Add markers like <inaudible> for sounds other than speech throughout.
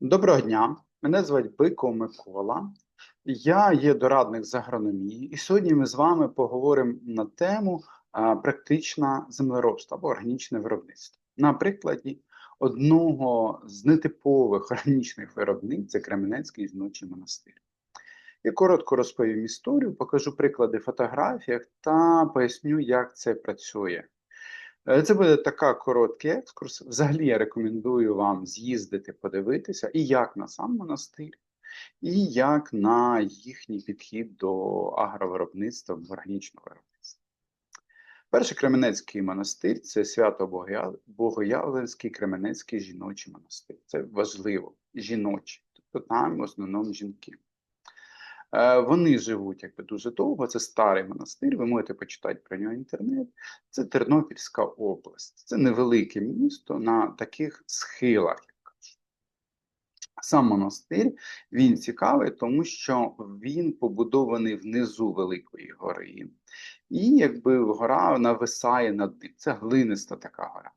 Доброго дня, мене звати Бико Микола. Я є дорадник з агрономії, і сьогодні ми з вами поговоримо на тему а, практичне землеробство або органічне виробництво. На прикладі одного з нетипових органічних виробництв це Кременецький жіночий монастир. Я коротко розповім історію, покажу приклади фотографіях та поясню, як це працює. Е, це буде така короткий екскурс. Взагалі я рекомендую вам з'їздити, подивитися, і як на сам монастир, і як на їхній підхід до агровиробництва органічного виробництва. Перший Кременецький монастир це свято Богоявленський Кременецький жіночий монастир. Це важливо, жіночий, тобто там в основному жінки. Е, вони живуть якби дуже довго. Це старий монастир. Ви можете почитати про нього інтернет. Це Тернопільська область, це невелике місто на таких схилах. Сам монастир він цікавий, тому що він побудований внизу Великої гори, і якби гора нависає над ним. Це глиниста така гора.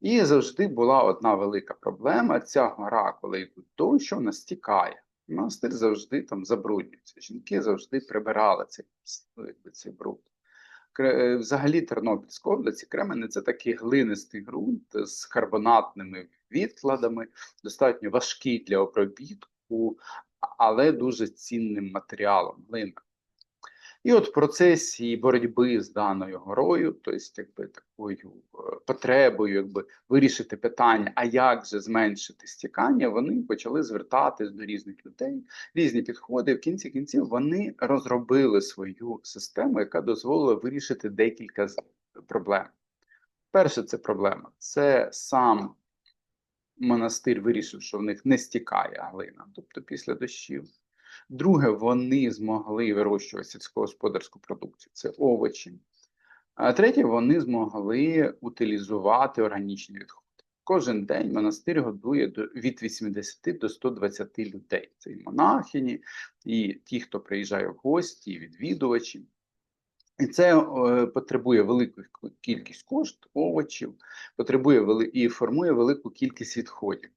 І завжди була одна велика проблема: ця гора, коли йдуть дощ, вона стікає. Монастир завжди там забруднюється. Жінки завжди прибирали цей ну, якби, цей бруд. Е, взагалі, Тернопільська область, Кремене це такий глинистий ґрунт з карбонатними відкладами, достатньо важкий для обробітку, але дуже цінним матеріалом глина. І от в процесі боротьби з даною горою, тобто якби такою е, потребою, якби вирішити питання, а як же зменшити стікання, вони почали звертатись до різних людей, різні підходи. В кінці кінців вони розробили свою систему, яка дозволила вирішити декілька проблем. Перша це проблема це сам монастир вирішив, що в них не стікає глина, тобто після дощів. Друге, вони змогли вирощувати сільськогосподарську продукцію це овочі. А третє, вони змогли утилізувати органічні відходи. Кожен день монастир годує від 80 до 120 людей. Це і монахині, і ті, хто приїжджає в гості, і відвідувачі. І це е, потребує велику кількість кошт, овочів, потребує вели... і формує велику кількість відходів.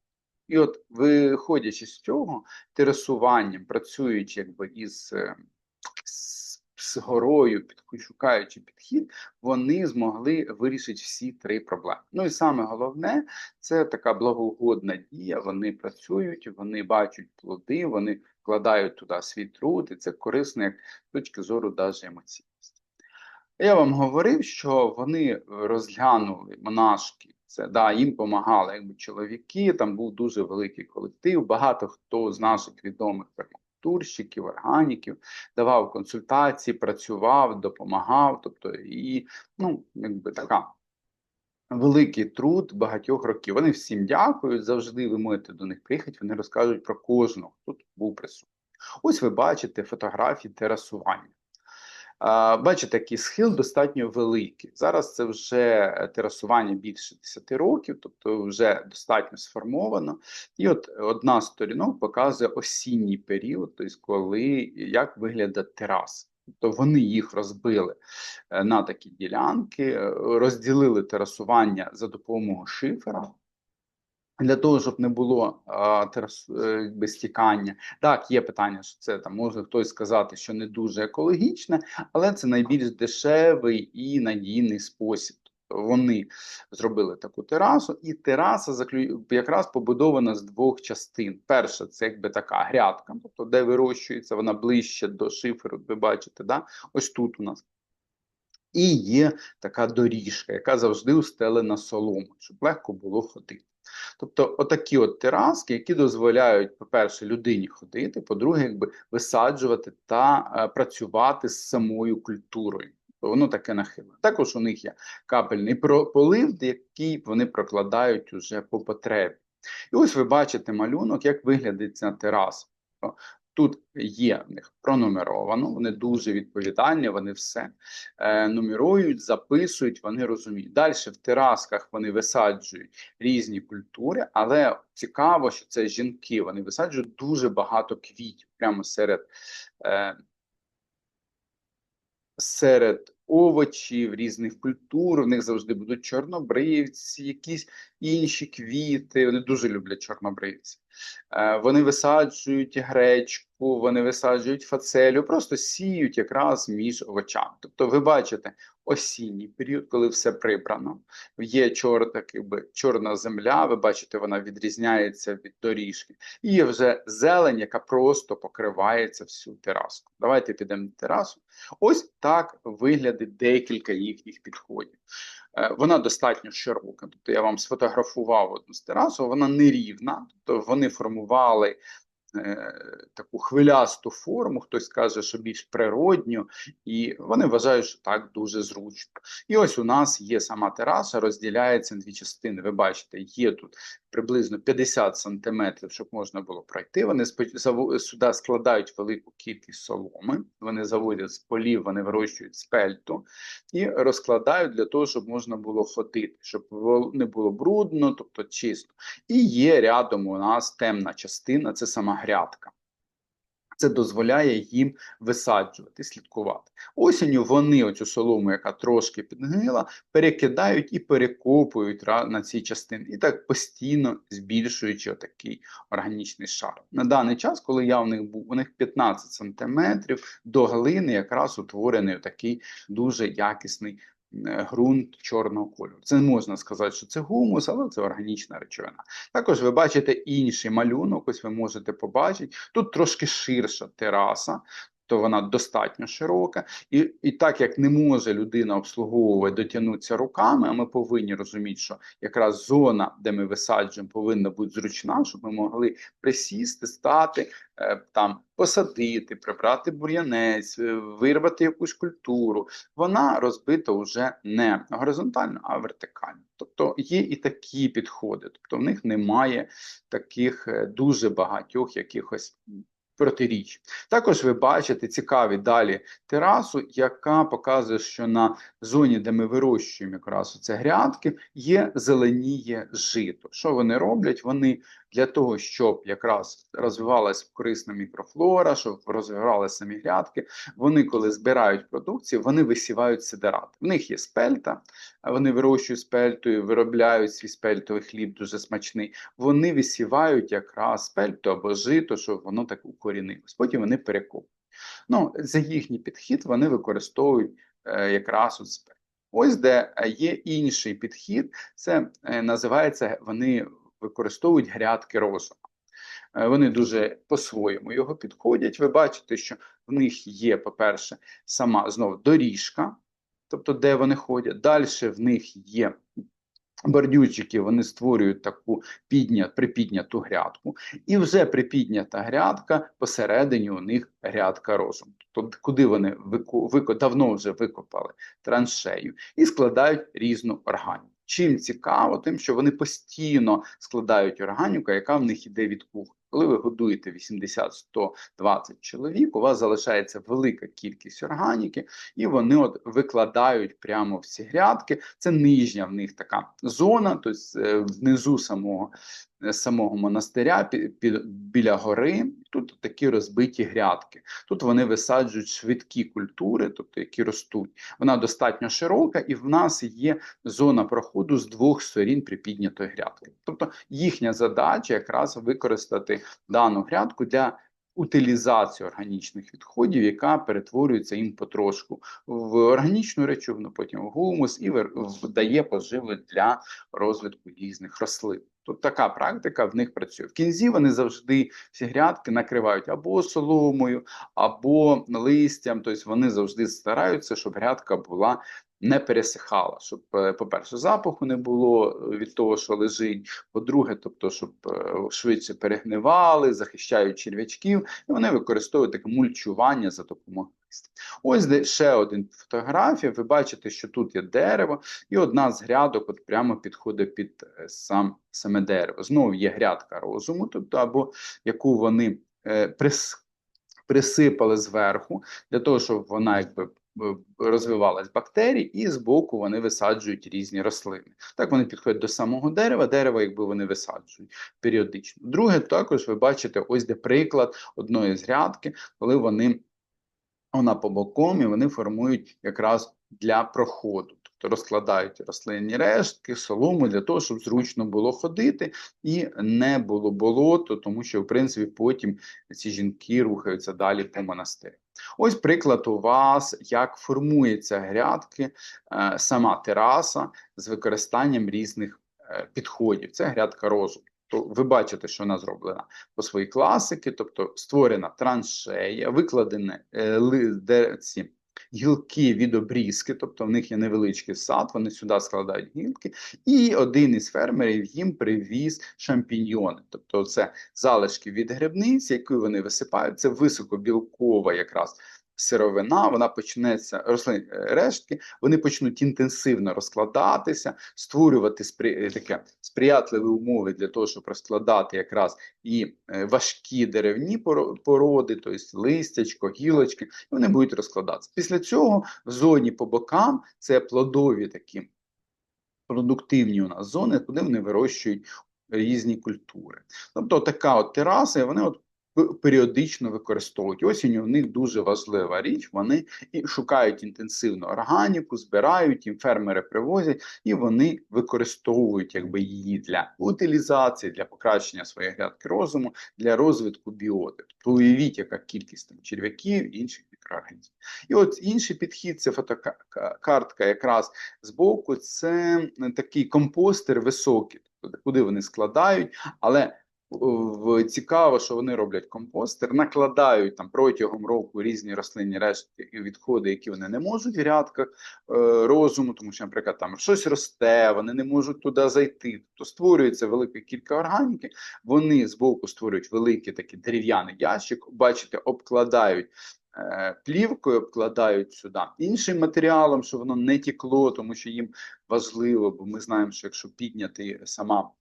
І от, виходячи з цього, терасуванням, працюючи якби із е, з, горою, шукаючи підхід, вони змогли вирішити всі три проблеми. Ну і саме головне це така благогодна дія. Вони працюють, вони бачать плоди, вони вкладають туди свій труд, і це корисно як з точки зору навіть емоційності. Я вам говорив, що вони розглянули монашки це да, їм допомагали якби чоловіки. Там був дуже великий колектив. Багато хто з наших відомих пермакультурщиків, органіків давав консультації, працював, допомагав. Тобто, і ну, якби така. Великий труд багатьох років. Вони всім дякують. Завжди ви можете до них приїхати. Вони розкажуть про кожного, хто тут був присутній. Ось ви бачите фотографії терасування. Бачите, такий схил достатньо великий. Зараз це вже терасування більше 10 років, тобто вже достатньо сформовано. І от одна з сторінок показує осінній період, тобто коли як виглядає тераса. Тобто вони їх розбили е, на такі ділянки, е, розділили терасування за допомогою шифера. Для того, щоб не було е, стікання. Так, є питання, що це там може хтось сказати, що не дуже екологічне, але це найбільш дешевий і надійний спосіб. Вони зробили таку терасу, і тераса якраз побудована з двох частин. Перша це якби така грядка, тобто де вирощується, вона ближче до шиферу, ви бачите, да? ось тут у нас. І є така доріжка, яка завжди устелена солому, щоб легко було ходити. Тобто, отакі от тераски, які дозволяють, по-перше, людині ходити, по-друге, якби висаджувати та е, працювати з самою культурою. Воно таке нахилено. Також у них є капельний полив, який вони прокладають уже по потребі. І ось ви бачите малюнок, як виглядить ця тераса. Тут є в них пронумеровано, вони дуже відповідальні, вони все е, нумерують, записують, вони розуміють. Далі в терасках вони висаджують різні культури, але цікаво, що це жінки, вони висаджують дуже багато квітів прямо серед. Е, Серед овочів, різних культур. В них завжди будуть чорнобривці, якісь інші квіти. Вони дуже люблять чорнобривці. Е, Вони висаджують гречку, вони висаджують фацелю, просто сіють якраз між овочами. Тобто, ви бачите осінній період, коли все прибрано. Є чор, так, якби, чорна земля, ви бачите, вона відрізняється від доріжки. І є вже зелень, яка просто покривається всю терасу. Давайте підемо на терасу. Ось так виглядить декілька їхніх підходів. Е, Вона достатньо широка. Тобто я вам сфотографував одну з терасу, вона нерівна, тобто вони формували таку хвилясту форму, хтось каже, що більш природню, і вони вважають, що так дуже зручно. І ось у нас є сама тераса, розділяється на дві частини. Ви бачите, є тут приблизно 50 сантиметрів, щоб можна було пройти. Вони сюди складають велику кількість соломи, вони заводять з полів, вони вирощують спельту і розкладають для того, щоб можна було ходити, щоб не було брудно, тобто чисто. І є рядом у нас темна частина, це сама грядка. Це дозволяє їм висаджувати, слідкувати. Осінню вони оцю солому, яка трошки підгнила, перекидають і перекопують на цій частині, і так постійно збільшуючи отакий органічний шар. На даний час, коли я в них був, у них 15 сантиметрів до глини якраз утворений такий дуже якісний ґрунт чорного кольору. Це не можна сказати, що це гумус, але це органічна речовина. Також ви бачите інший малюнок, ось ви можете побачити. Тут трошки ширша тераса, то вона достатньо широка. І, і так як не може людина обслуговувати, дотягнутися руками, а ми повинні розуміти, що якраз зона, де ми висаджуємо, повинна бути зручна, щоб ми могли присісти, стати, е, там посадити, прибрати бур'янець, е, вирвати якусь культуру. Вона розбита вже не горизонтально, а вертикально. Тобто є і такі підходи, тобто в них немає таких е, дуже багатьох якихось протиріч. Також ви бачите цікаві далі терасу, яка показує, що на зоні, де ми вирощуємо якраз це грядки, є зеленіє жито. Що вони роблять? Вони для того, щоб якраз розвивалася корисна мікрофлора, щоб розвивалися самі грядки, вони, коли збирають продукцію, вони висівають сидерат. В них є спельта, вони вирощують спельтою, виробляють свій спельтовий хліб дуже смачний. Вони висівають якраз спельту або жито, щоб воно так укорінилось. Потім вони перекопують. Ну, за їхній підхід вони використовують е, якраз от спельту. Ось де е, є інший підхід, це е, називається, вони використовують грядки розуму. Е, Вони дуже по-своєму його підходять. Ви бачите, що в них є, по-перше, сама знову доріжка, тобто де вони ходять. Далі в них є бордюрчики, вони створюють таку підня, припідняту грядку, і вже припіднята грядка посередині у них грядка розуму. Тобто, куди вони вико, вико, давно вже викопали траншею і складають різну органіку. Чим цікаво, тим, що вони постійно складають органіку, яка в них іде від кухні. Коли ви годуєте 80, 100, 20 чоловік, у вас залишається велика кількість органіки, і вони от викладають прямо в ці грядки. Це нижня в них така зона, тобто е, внизу самого, е, самого монастиря, під, біля гори. Тут такі розбиті грядки. Тут вони висаджують швидкі культури, тобто які ростуть. Вона достатньо широка, і в нас є зона проходу з двох сторін припіднятої грядки. Тобто їхня задача якраз використати дану грядку для утилізації органічних відходів, яка перетворюється їм потрошку в органічну речовину, потім в гумус і дає поживу для розвитку різних рослин. Тут така практика в них працює. В кінці вони завжди всі грядки накривають або соломою, або листям. Тобто вони завжди стараються, щоб грядка була не пересихала, щоб, е, по-перше, запаху не було е, від того, що лежить. По-друге, тобто, щоб е, швидше перегнивали, захищають черв'ячків, і вони використовують таке мульчування за допомогою листя. Ось де ще один фотографія. Ви бачите, що тут є дерево, і одна з грядок от прямо підходить під е, сам саме дерево. Знову є грядка розуму, тобто або яку вони е, прис, присипали зверху для того, щоб вона якби розвивалась бактерій, і збоку вони висаджують різні рослини. Так вони підходять до самого дерева, дерево, якби вони висаджують періодично. Друге, також ви бачите, ось де приклад одної з грядки, коли вони вона по боком, і вони формують якраз для проходу. Тобто розкладають рослинні рештки, солому для того, щоб зручно було ходити і не було болото, тому що, в принципі, потім ці жінки рухаються далі по монастирі. Ось приклад у вас, як формується грядки, е, сама тераса з використанням різних е, підходів. Це грядка розуму. То ви бачите, що вона зроблена по своїй класики, тобто створена траншея, викладені е, ці гілки від обрізки, тобто в них є невеличкий сад, вони сюди складають гілки, і один із фермерів їм привіз шампіньйони. Тобто це залишки від грибниць, які вони висипають, це високобілкова якраз сировина, вона почнеться рослин е, рештки, вони почнуть інтенсивно розкладатися, створювати спри, е, таке сприятливі умови для того, щоб розкладати якраз і е, важкі деревні породи, тобто листячко, гілочки, і вони будуть розкладатися. Після цього в зоні по бокам це плодові такі продуктивні у нас зони, куди вони вирощують. Різні культури, тобто така от тераса, і вони от періодично використовують. Осінь у них дуже важлива річ. Вони і шукають інтенсивну органіку, збирають їм фермери привозять, і вони використовують якби її для утилізації, для покращення своєї грядки розуму, для розвитку біоти. Тобто уявіть, яка кількість там черв'яків інших мікроорганізмів. І от інший підхід це фотокартка якраз з боку, це такий компостер високий, куди вони складають, але цікаво, що вони роблять компостер, накладають там протягом року різні рослинні рештки і відходи, які вони не можуть в рядках е, розуму, тому що, наприклад, там щось росте, вони не можуть туди зайти. То створюється велика кілька органіки. Вони збоку створюють великий такий дерев'яний ящик, бачите, обкладають. Е, плівкою обкладають сюди іншим матеріалом, щоб воно не тікло, тому що їм важливо, бо ми знаємо, що якщо підняти сама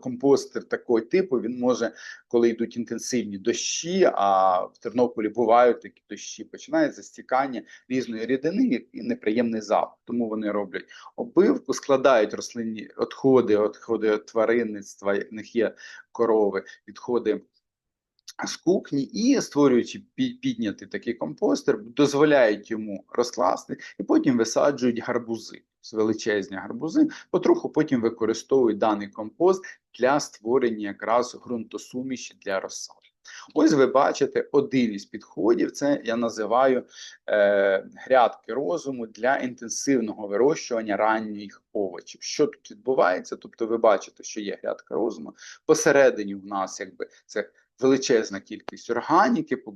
компостер такого типу він може, коли йдуть інтенсивні дощі, а в Тернополі бувають такі дощі, починається стікання різної рідини і неприємний запах. Тому вони роблять обивку, складають рослинні відходи, відходи тваринництва, в них є корови, відходи. З кухні і створюючи піднятий такий компостер, дозволяють йому розкласти і потім висаджують гарбузи величезні гарбузи, потроху потім використовують даний компост для створення якраз ґрунтосуміші для розсади. Ось ви бачите один із підходів, це я називаю е, грядки розуму для інтенсивного вирощування ранніх овочів. Що тут відбувається? Тобто, ви бачите, що є грядка розуму. Посередині у нас якби це величезна кількість органіки, по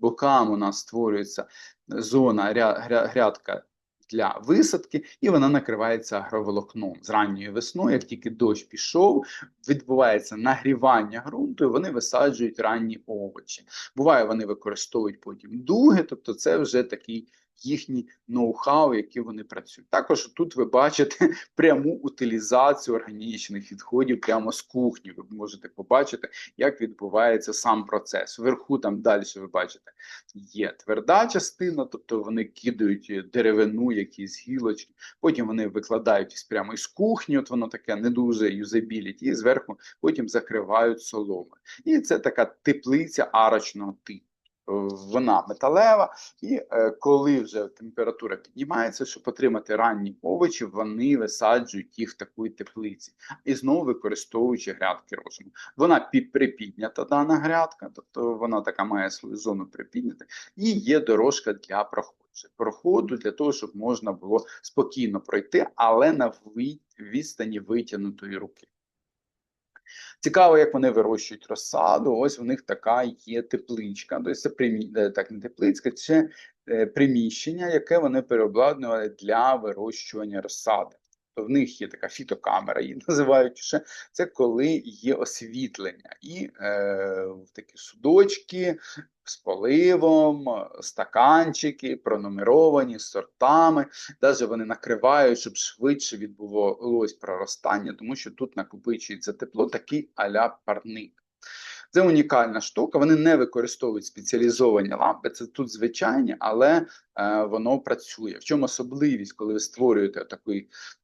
бокам у нас створюється зона грядка для висадки, і вона накривається агроволокном з ранньої весною. Як тільки дощ пішов, відбувається нагрівання ґрунту, і вони висаджують ранні овочі. Буває, вони використовують потім дуги, тобто це вже такий їхні ноу-хау, які вони працюють. Також тут ви бачите <laughs> пряму утилізацію органічних відходів прямо з кухні. Ви можете побачити, як відбувається сам процес. Вверху там далі ви бачите, є тверда частина, тобто вони кидають деревину, якісь гілочки, потім вони викладають прямо із кухні, от воно таке не дуже юзабіліті, і зверху потім закривають соломи. І це така теплиця арочного типу вона металева, і е, коли вже температура піднімається, щоб отримати ранні овочі, вони висаджують їх в таку теплиці і знову використовуючи грядки розуму. Вона припіднята дана грядка, тобто вона така має свою зону припідняти, і є дорожка для проходу. Проходу для того, щоб можна було спокійно пройти, але на відстані витягнутої руки. Цікаво, як вони вирощують розсаду. Ось у них така є тепличка. Тобто це примі... Е, так не теплицька, це е, приміщення, яке вони переобладнували для вирощування розсади. То в них є така фітокамера, її <laughs> називають ще це коли є освітлення і е, такі судочки з поливом, стаканчики, пронумеровані сортами. Навіть вони накривають, щоб швидше відбувалось проростання, тому що тут накопичується тепло, такий аля парник. Це унікальна штука. Вони не використовують спеціалізовані лампи. Це тут звичайні, але е, воно працює. В чому особливість, коли ви створюєте таку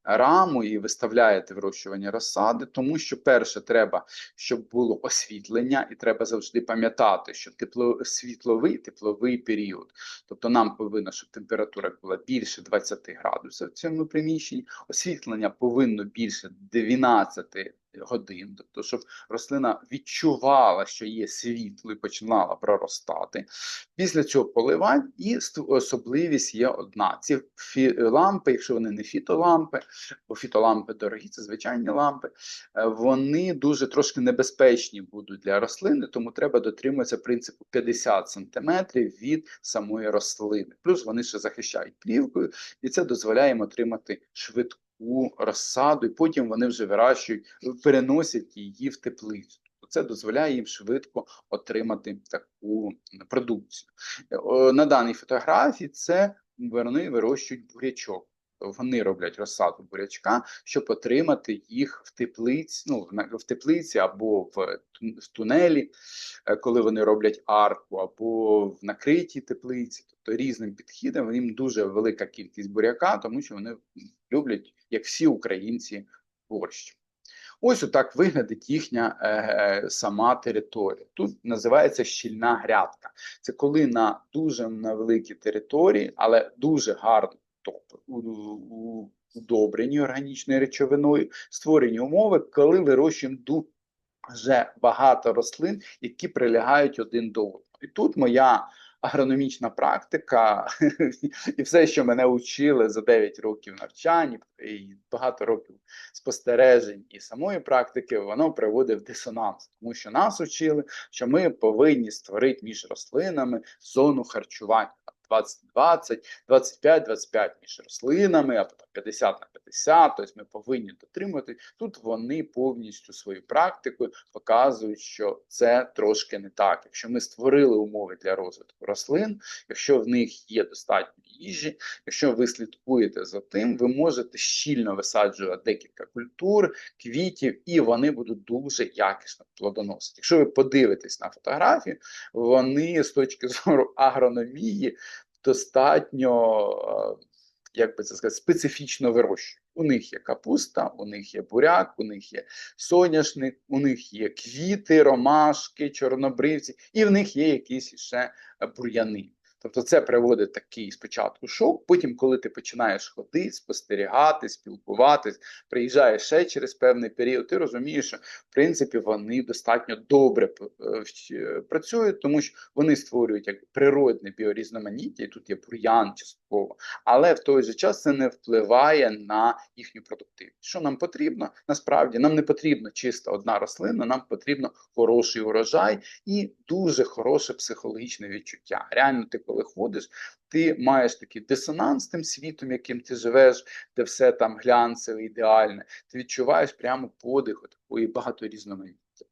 раму і виставляєте вирощування розсади? Тому що перше, треба, щоб було освітлення, і треба завжди пам'ятати, що тепло світловий тепловий період. Тобто нам повинно, щоб температура була більше 20 градусів в цьому приміщенні. Освітлення повинно більше 12 годин, тобто, щоб рослина відчувала, що є світло і починала проростати. Після цього поливань і особливість є одна. Ці лампи, якщо вони не фітолампи, бо фітолампи дорогі, це звичайні лампи, е, вони дуже трошки небезпечні будуть для рослини, тому треба дотримуватися принципу 50 см від самої рослини. Плюс вони ще захищають плівкою, і це дозволяє їм отримати швидку у розсаду, і потім вони вже вирощують, переносять її в теплицю. Це дозволяє їм швидко отримати таку продукцію. На даній фотографії це вони вирощують бурячок. Вони роблять розсаду бурячка, щоб отримати їх в теплиці, ну в теплиці або в тунелі, е, коли вони роблять арку, або в накритій теплиці, різним підхідом їм дуже велика кількість буряка, тому що вони люблять, як всі українці, борщ. Ось отак виглядить їхня е, е, сама територія. Тут називається щільна грядка. Це коли на дуже на великій території, але дуже гарно тобто, удобрені органічною речовиною, створені умови, коли вирощуємо дуже багато рослин, які прилягають один до одного. І тут моя агрономічна практика, <laughs> і все, що мене учили за 9 років навчання, і багато років спостережень і самої практики, воно приводить в дисонанс, тому що нас учили, що ми повинні створити між рослинами зону харчування. 20-20, 25-25 між рослинами, а потім 50 на 50, тобто ми повинні дотримувати. Тут вони повністю свою практикою показують, що це трошки не так. Якщо ми створили умови для розвитку рослин, якщо в них є достатньо їжі, якщо ви слідкуєте за тим, ви можете щільно висаджувати декілька культур, квітів, і вони будуть дуже якісно плодоносити. Якщо ви подивитесь на фотографію, вони з точки зору агрономії достатньо, е, як би це сказати, специфічно вирощують. У них є капуста, у них є буряк, у них є соняшник, у них є квіти, ромашки, чорнобривці, і в них є якісь ще бур'яни. Тобто це приводить такий спочатку шок. Потім, коли ти починаєш ходити, спостерігати, спілкуватись, приїжджаєш ще через певний період, ти розумієш, що в принципі вони достатньо добре е, працюють, тому що вони створюють як природне біорізноманіття, і тут є бур'ян частково, але в той же час це не впливає на їхню продуктивність. Що нам потрібно? Насправді нам не потрібна чиста одна рослина, нам потрібно хороший урожай і дуже хороше психологічне відчуття. Реально, ти коли ходиш, ти маєш такий дисонанс з тим світом, яким ти живеш, де все там глянцеве, ідеальне. Ти відчуваєш прямо подих такої багаторізноманіття.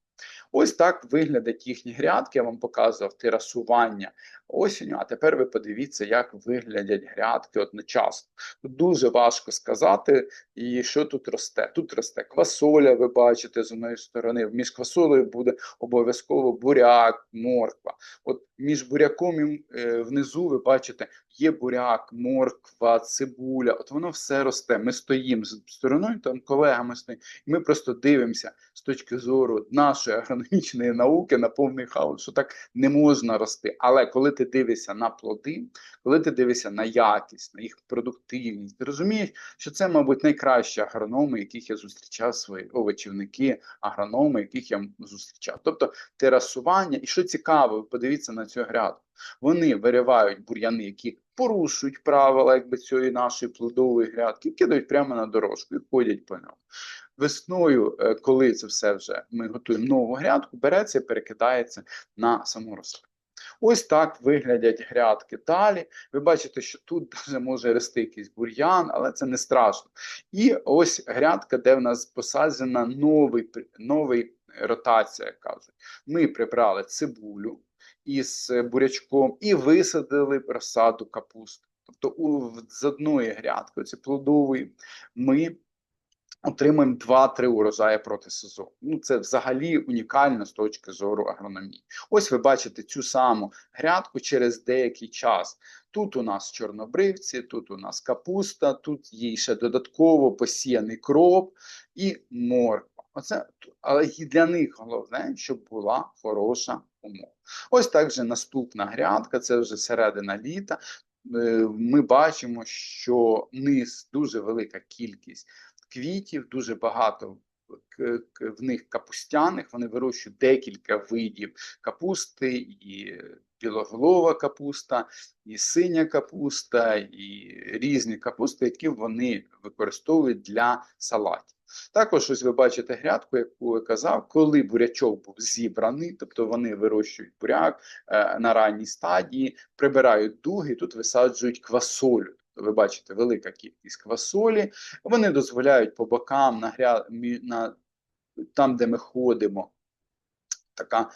Ось так виглядять їхні грядки. Я вам показував терасування осінню. А тепер ви подивіться, як виглядять грядки одночасно. Тут дуже важко сказати, і що тут росте. Тут росте квасоля, ви бачите з одної сторони. Між квасолею буде обов'язково буряк, морква. От між буряком і е, внизу ви бачите, є буряк, морква, цибуля. От воно все росте. Ми стоїмо з стороною, там колегами стоїмо, і ми просто дивимося з точки зору нашої агрономічної науки на повний хаос, що так не можна рости. Але коли ти дивишся на плоди, коли ти дивишся на якість, на їх продуктивність, ти розумієш, що це, мабуть, найкращі агрономи, яких я зустрічав свої овочівники, агрономи, яких я зустрічав. Тобто терасування, і що цікаво, подивіться на цю грядку. Вони виривають бур'яни, які порушують правила якби цієї нашої плодової грядки, кидають прямо на дорожку і ходять по ньому. Весною, е, коли це все вже ми готуємо нову грядку, береться і перекидається на саму рослину. Ось так виглядять грядки далі. Ви бачите, що тут може рости якийсь бур'ян, але це не страшно. І ось грядка, де в нас посаджена новий, новий ротація, як кажуть. Ми прибрали цибулю із бурячком і висадили розсаду капусти. Тобто у, з одної грядки, це плодової, ми отримаємо 2-3 урожаї проти сезону. Ну це взагалі унікально з точки зору агрономії. Ось ви бачите цю саму грядку через деякий час. Тут у нас чорнобривці, тут у нас капуста, тут є ще додатково посіяний кроп і морква. Оце але і для них головне, щоб була хороша умова. Ось так же наступна грядка, це вже середина літа. Е, ми бачимо, що низ дуже велика кількість квітів, дуже багато в них капустяних. Вони вирощують декілька видів капусти, і білоголова капуста, і синя капуста, і різні капусти, які вони використовують для салатів. Також ось ви бачите грядку, яку я казав, коли бурячок був зібраний, тобто вони вирощують буряк е, на ранній стадії, прибирають дуги, тут висаджують квасолю. Ви бачите, велика кількість квасолі. Вони дозволяють по бокам на, гря... на там, де ми ходимо, така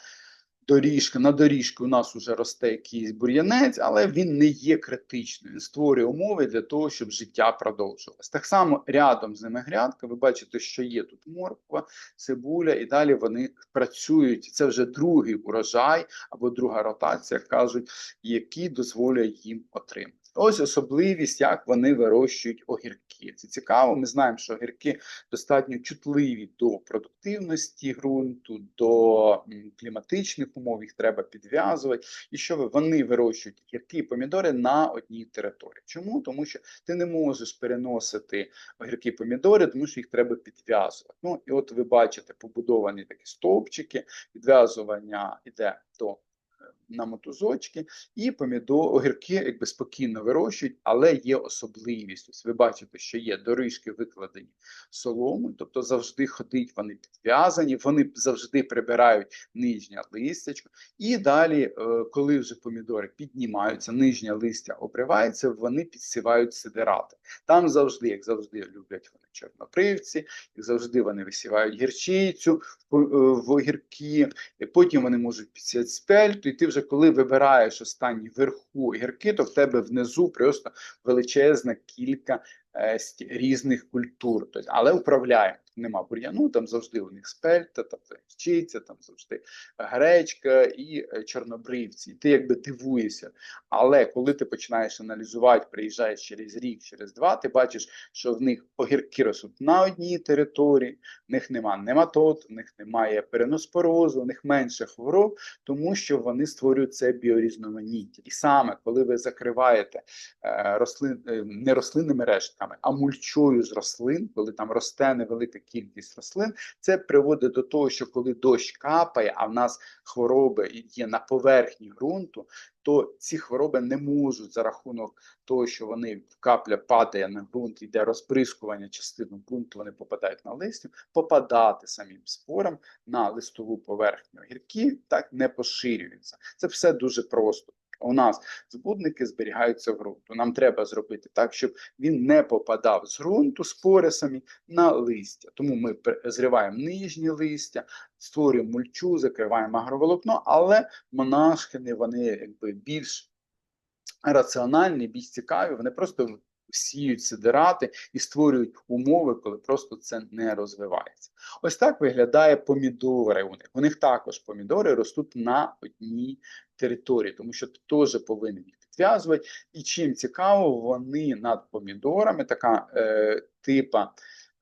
доріжка, на доріжку у нас вже росте якийсь бур'янець, але він не є критичним. Він створює умови для того, щоб життя продовжувалось. Так само рядом з ними грядка, ви бачите, що є тут морква, цибуля, і далі вони працюють. Це вже другий урожай або друга ротація, кажуть, які дозволяє їм отримати. Ось особливість, як вони вирощують огірки. Це цікаво. Ми знаємо, що огірки достатньо чутливі до продуктивності ґрунту, до кліматичних умов, їх треба підв'язувати. І що вони вирощують огірки і помідори на одній території. Чому? Тому що ти не можеш переносити огірки і помідори, тому що їх треба підв'язувати. Ну і от ви бачите побудовані такі стовпчики, підв'язування йде до на мотузочки, і помідор, огірки якби спокійно вирощують, але є особливість. Ось Ви бачите, що є доріжки викладені соломою, тобто завжди ходить, вони підв'язані, вони завжди прибирають нижнє листячко. І далі, е, коли вже помідори піднімаються, нижнє листя обривається, вони підсівають сидирати. Там завжди, як завжди, люблять вони чорнопривці, як завжди вони висівають гірчицю в огірки, і потім вони можуть підсіяти спельту, і ти вже коли вибираєш останні верху гірки, то в тебе внизу просто величезна кілька е, різних культур. Тобто, але управляємо нема бур'яну, там завжди у них спельта, там вчиться, там завжди гречка і е, чорнобривці. І ти якби дивуєшся. Але коли ти починаєш аналізувати, приїжджаєш через рік, через два, ти бачиш, що в них огірки ростуть на одній території, в них нема нематод, в них немає переноспорозу, в них менше хвороб, тому що вони створюють це біорізноманіття. І саме коли ви закриваєте е, рослин е, не рослинними рештками, а мульчою з рослин, коли там росте невелика кількість рослин, це приводить до того, що коли дощ капає, а в нас хвороби є на поверхні ґрунту, то ці хвороби не можуть за рахунок того, що вони капля падає на ґрунт, йде розприскування частину ґрунту, вони попадають на листя, попадати самим спорам на листову поверхню гірки, так не поширюються. Це все дуже просто. У нас збудники зберігаються в ґрунту. Нам треба зробити так, щоб він не попадав з ґрунту з порисами на листя. Тому ми зриваємо нижні листя, створюємо мульчу, закриваємо агроволокно, але монашкини вони якби більш раціональні, більш цікаві, вони просто сіють сидирати і створюють умови, коли просто це не розвивається. Ось так виглядає помідори. У них У них також помідори ростуть на одній території, тому що ти теж повинен їх підв'язувати. І чим цікаво, вони над помідорами, така е, типа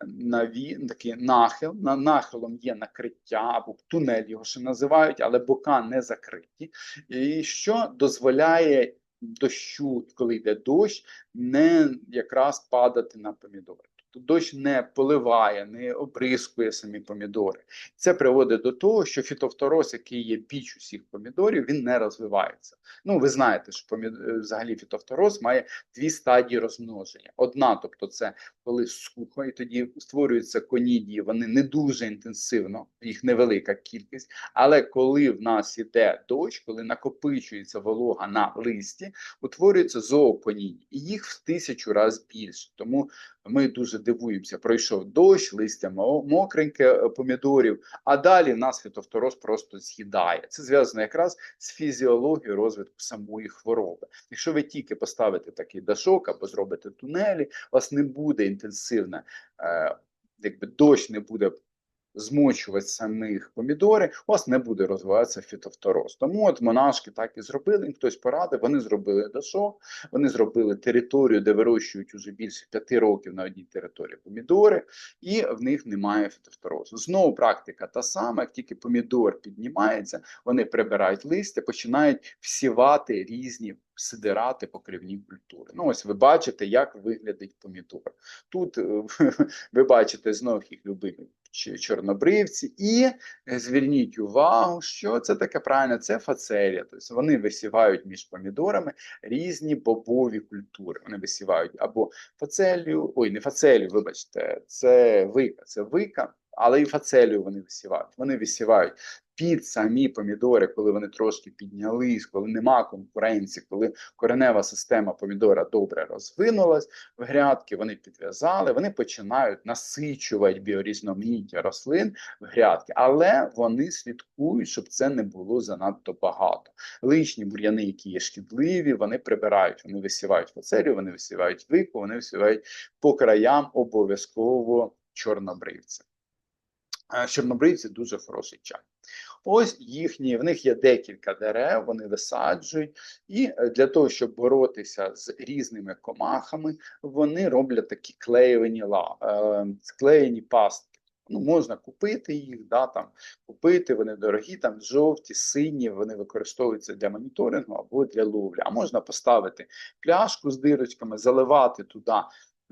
наві, такий нахил. На нахилом є накриття або тунель його ще називають, але бока не закриті, і що дозволяє дощу, коли йде дощ, не якраз падати на помідори. Тобто дощ не поливає, не обрискує самі помідори. Це приводить до того, що фітофтороз, який є біч усіх помідорів, він не розвивається. Ну, ви знаєте, що помід... взагалі фітофтороз має дві стадії розмноження. Одна, тобто, це коли сухо, і тоді створюються конідії, вони не дуже інтенсивно, їх невелика кількість. Але коли в нас іде дощ, коли накопичується волога на листі, утворюються зооконідії, і їх в тисячу разів більше. Тому ми дуже дивуємося. Пройшов дощ, листя мокреньке е, помідорів, а далі в нас фітофтороз просто з'їдає. Це зв'язано якраз з фізіологією розвитку самої хвороби. Якщо ви тільки поставите такий дашок або зробите тунелі, у вас не буде інтенсивне. Е, якби дощ не буде змочувати самих помідори, у вас не буде розвиватися фітофтороз. Тому от монашки так і зробили, їм хтось порадив, вони зробили дошок, вони зробили територію, де вирощують уже більше п'яти років на одній території помідори, і в них немає фітофторозу. Знову практика та сама, як тільки помідор піднімається, вони прибирають листя, починають всівати різні сидирати покривні культури. Ну, ось ви бачите, як виглядить помідор. Тут е, <laughs> ви бачите знов їх любимі чи- чорнобривці, і е, зверніть увагу, що це таке правильно, це фацелія. Тобто вони висівають між помідорами різні бобові культури. Вони висівають або фацелію, ой, не фацелію, вибачте, це вика, це вика, але і фацелію вони висівають. Вони висівають під самі помідори, коли вони трошки піднялись, коли нема конкуренції, коли коренева система помідора добре розвинулась в грядки, вони підв'язали, вони починають насичувати біорізноманіття рослин в грядки, але вони слідкують, щоб це не було занадто багато. Лишні бур'яни, які є шкідливі, вони прибирають, вони висівають фацелію, вони висівають вику, вони висівають по краям обов'язково чорнобривці. Чорнобривці дуже хороший чай. Ось їхні, в них є декілька дерев, вони висаджують, і е, для того, щоб боротися з різними комахами, вони роблять такі клеєвані ла, е, склеєні пастки. Ну, можна купити їх, да, там, купити, вони дорогі, там жовті, сині, вони використовуються для моніторингу або для ловлі. А можна поставити пляшку з дирочками, заливати туди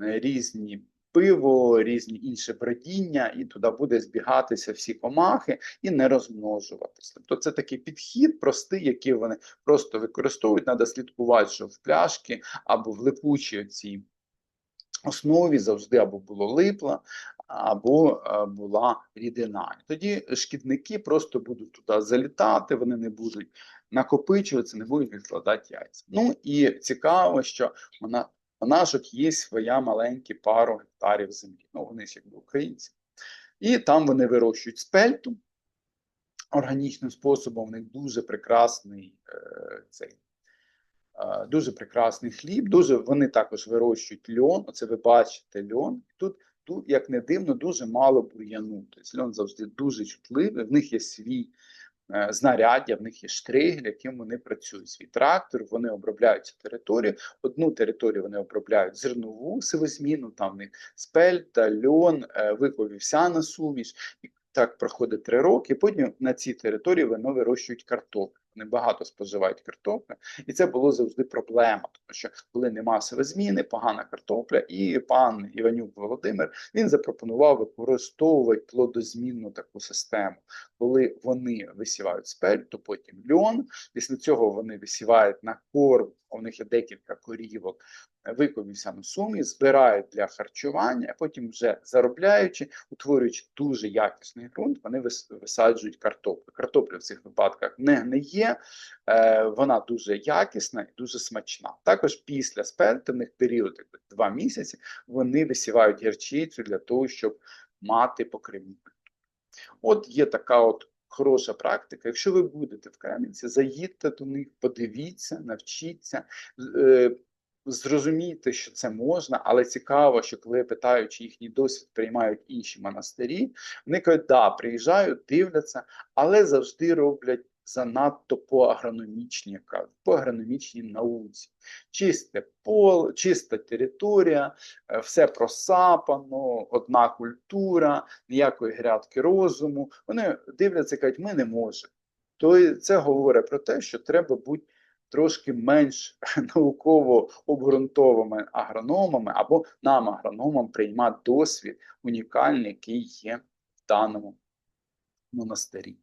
е, різні пиво, різні інші бродіння, і туди буде збігатися всі комахи і не розмножуватися. Тобто це такий підхід простий, який вони просто використовують. Треба слідкувати, що в пляшки або в липучій цій основі завжди або було липла, або е, була рідина. Тоді шкідники просто будуть туди залітати, вони не будуть накопичуватися, не будуть відкладати яйця. Ну і цікаво, що вона у наших є своя маленькі пару гектарів землі. Ну, вони ж якби українці. І там вони вирощують спельту органічним способом. У них дуже прекрасний е, цей. е, Дуже прекрасний хліб, дуже вони також вирощують льон. Оце ви бачите льон. Тут, тут, як не дивно, дуже мало бур'яну. Тобто льон завжди дуже чутливий. В них є свій знаряддя, в них є штригель, яким вони працюють. Свій трактор, вони обробляють цю територію. Одну територію вони обробляють зернову сивозміну, там в них спельта, льон, е, виповівсяна суміш. І так проходить три роки. Потім на цій території вони вирощують картоплю. Вони багато споживають картоплю, і це було завжди проблема, тому що коли нема сивозміни, погана картопля, і пан Іванюк Володимир він запропонував використовувати плодозмінну таку систему, коли вони висівають спель, то потім льон. Після цього вони висівають на корм. У них є декілька корівок, виковівся сумі, збирають для харчування, а потім вже заробляючи, утворюючи дуже якісний ґрунт, вони висаджують картоплю. Картопля в цих випадках не гниє, е, вона дуже якісна і дуже смачна. Також після спельтивних період, якби два місяці, вони висівають гірчицю для того, щоб мати покривні. От є така от хороша практика. Якщо ви будете в Кремінці, заїдьте до них, подивіться, навчіться. е, Зрозумійте, що це можна, але цікаво, що коли питаючи їхній досвід, приймають інші монастирі, вони кажуть, да, приїжджають, дивляться, але завжди роблять занадто по агрономічній, по агрономічній науці. Чисте поле, чиста територія, е, все просапано, одна культура, ніякої грядки розуму. Вони дивляться і кажуть, ми не можемо. То це говорить про те, що треба бути трошки менш <laughs> науково обґрунтованими агрономами або нам, агрономам, приймати досвід унікальний, який є в даному монастирі.